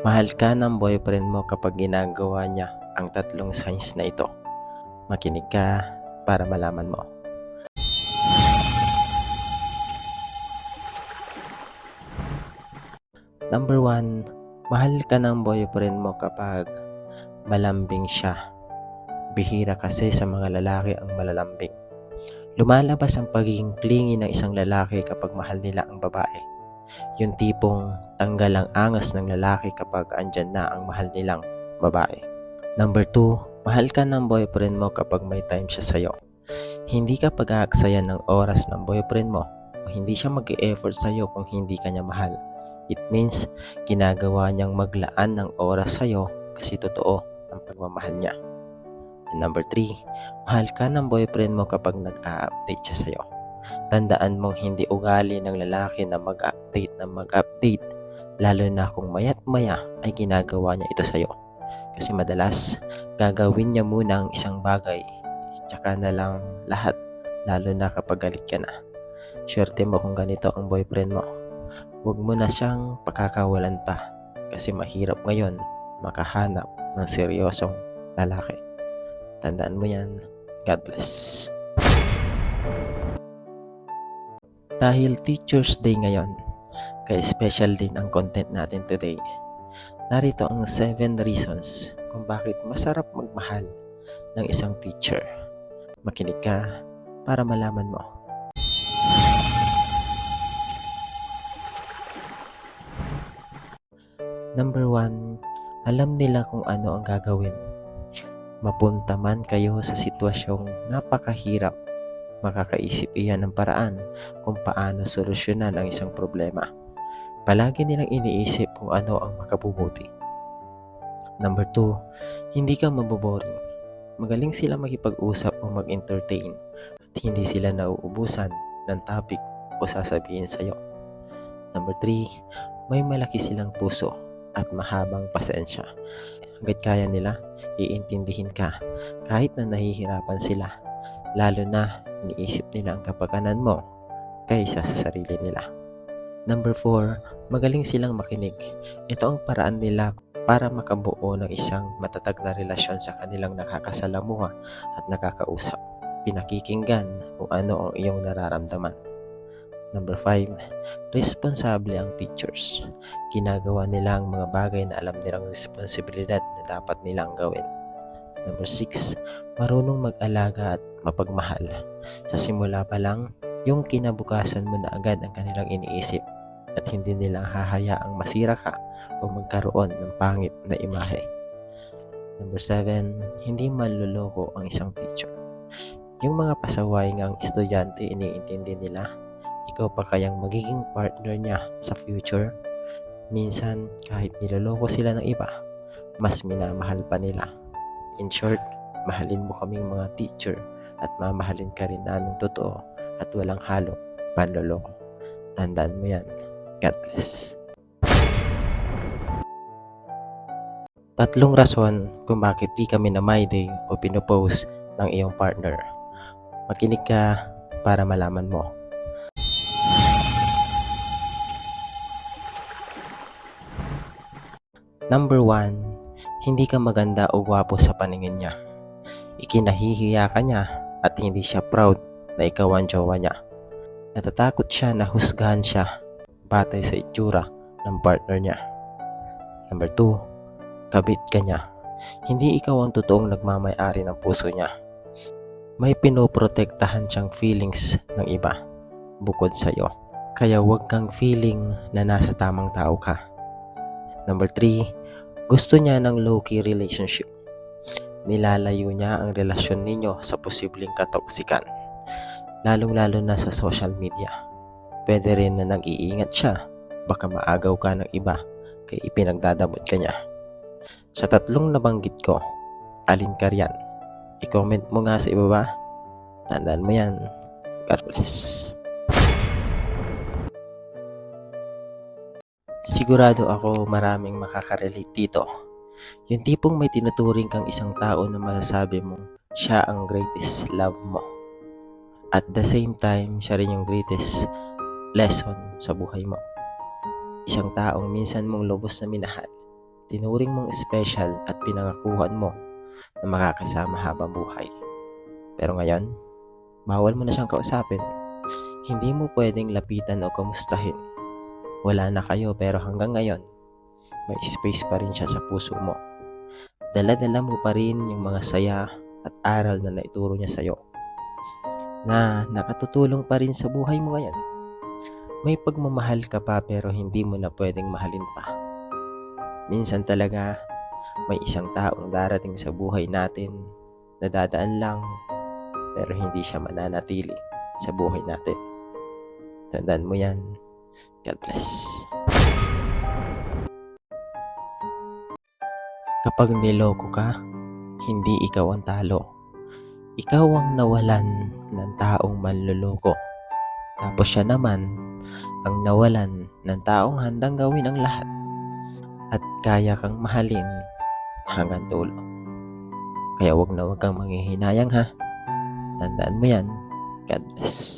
Mahal ka ng boyfriend mo kapag ginagawa niya ang tatlong signs na ito. Makinig ka para malaman mo. Number one, mahal ka ng boyfriend mo kapag malambing siya. Bihira kasi sa mga lalaki ang malalambing. Lumalabas ang pagiging clingy ng isang lalaki kapag mahal nila ang babae. Yung tipong tanggal ang angas ng lalaki kapag andyan na ang mahal nilang babae. Number 2, mahal ka ng boyfriend mo kapag may time siya sa'yo. Hindi ka pag-aaksayan ng oras ng boyfriend mo o hindi siya mag-e-effort sa'yo kung hindi ka niya mahal. It means, ginagawa niyang maglaan ng oras sa'yo kasi totoo ang pagmamahal niya. And number 3, mahal ka ng boyfriend mo kapag nag-a-update siya sa'yo. Tandaan mong hindi ugali ng lalaki na mag-update na mag-update lalo na kung mayat maya ay ginagawa niya ito sa'yo. Kasi madalas, gagawin niya muna ang isang bagay tsaka na lang lahat lalo na kapag galit ka na. Swerte mo kung ganito ang boyfriend mo. Huwag mo na siyang pakakawalan pa kasi mahirap ngayon makahanap ng seryosong lalaki. Tandaan mo yan. God bless. Dahil Teacher's Day ngayon, kaya special din ang content natin today. Narito ang 7 reasons kung bakit masarap magmahal ng isang teacher. Makinig ka para malaman mo. Number 1, alam nila kung ano ang gagawin. Mapunta man kayo sa sitwasyong napakahirap, makakaisip iyan ng paraan kung paano solusyonan ang isang problema. Palagi nilang iniisip kung ano ang makabubuti. Number 2, hindi ka maboboring. Magaling sila makipag-usap o mag-entertain at hindi sila nauubusan ng topic o sasabihin sa'yo. Number 3, may malaki silang puso at mahabang pasensya. Hanggat kaya nila, iintindihin ka kahit na nahihirapan sila. Lalo na iniisip nila ang kapakanan mo kaysa sa sarili nila. Number 4, magaling silang makinig. Ito ang paraan nila para makabuo ng isang matatag na relasyon sa kanilang nakakasalamuha at nakakausap. Pinakikinggan kung ano ang iyong nararamdaman. Number 5, responsable ang teachers. Ginagawa nila ang mga bagay na alam nilang responsibilidad na dapat nilang gawin. Number 6, marunong mag-alaga at mapagmahal. Sa simula pa lang, yung kinabukasan mo na agad ang kanilang iniisip at hindi nila hahayaang masira ka o magkaroon ng pangit na imahe. Number 7, hindi manloloko ang isang teacher. Yung mga pasaway ng estudyante iniintindi nila ikaw pa kayang magiging partner niya sa future? Minsan, kahit niloloko sila ng iba, mas minamahal pa nila. In short, mahalin mo kaming mga teacher at mamahalin ka rin namin totoo at walang halong panloloko. Tandaan mo yan. God bless. Tatlong rason kung bakit di kami na my day o pinopost ng iyong partner. Makinig ka para malaman mo. Number 1, hindi ka maganda o gwapo sa paningin niya. Ikinahihiya ka niya at hindi siya proud na ikaw ang jowa niya. Natatakot siya na husgahan siya batay sa itsura ng partner niya. Number 2, kabit ka niya. Hindi ikaw ang totoong nagmamayari ng puso niya. May pinoprotektahan siyang feelings ng iba bukod sa iyo. Kaya huwag kang feeling na nasa tamang tao ka. Number 3, gusto niya ng low-key relationship. Nilalayo niya ang relasyon ninyo sa posibleng katoksikan, lalong-lalo na sa social media. Pwede rin na nag-iingat siya, baka maagaw ka ng iba kay ipinagdadamot ka niya. Sa tatlong nabanggit ko, alin ka riyan? I-comment mo nga sa ibaba. Tandaan mo yan. God bless. Sigurado ako maraming makakarelate dito. Yung tipong may tinuturing kang isang tao na masasabi mo, siya ang greatest love mo. At the same time, siya rin yung greatest lesson sa buhay mo. Isang taong minsan mong lubos na minahal, tinuring mong special at pinangakuhan mo na makakasama habang buhay. Pero ngayon, bawal mo na siyang kausapin. Hindi mo pwedeng lapitan o kamustahin. Wala na kayo pero hanggang ngayon, may space pa rin siya sa puso mo. Dala-dala mo pa rin yung mga saya at aral na naituro niya sa'yo na nakatutulong pa rin sa buhay mo ngayon. May pagmamahal ka pa pero hindi mo na pwedeng mahalin pa. Minsan talaga, may isang taong darating sa buhay natin na dadaan lang pero hindi siya mananatili sa buhay natin. Tandaan mo yan. God bless. Kapag niloko ka, hindi ikaw ang talo. Ikaw ang nawalan ng taong manloloko. Tapos siya naman ang nawalan ng taong handang gawin ang lahat at kaya kang mahalin hanggang dulo. Kaya wag na wag kang manghihinayang ha. Tandaan mo yan. God bless.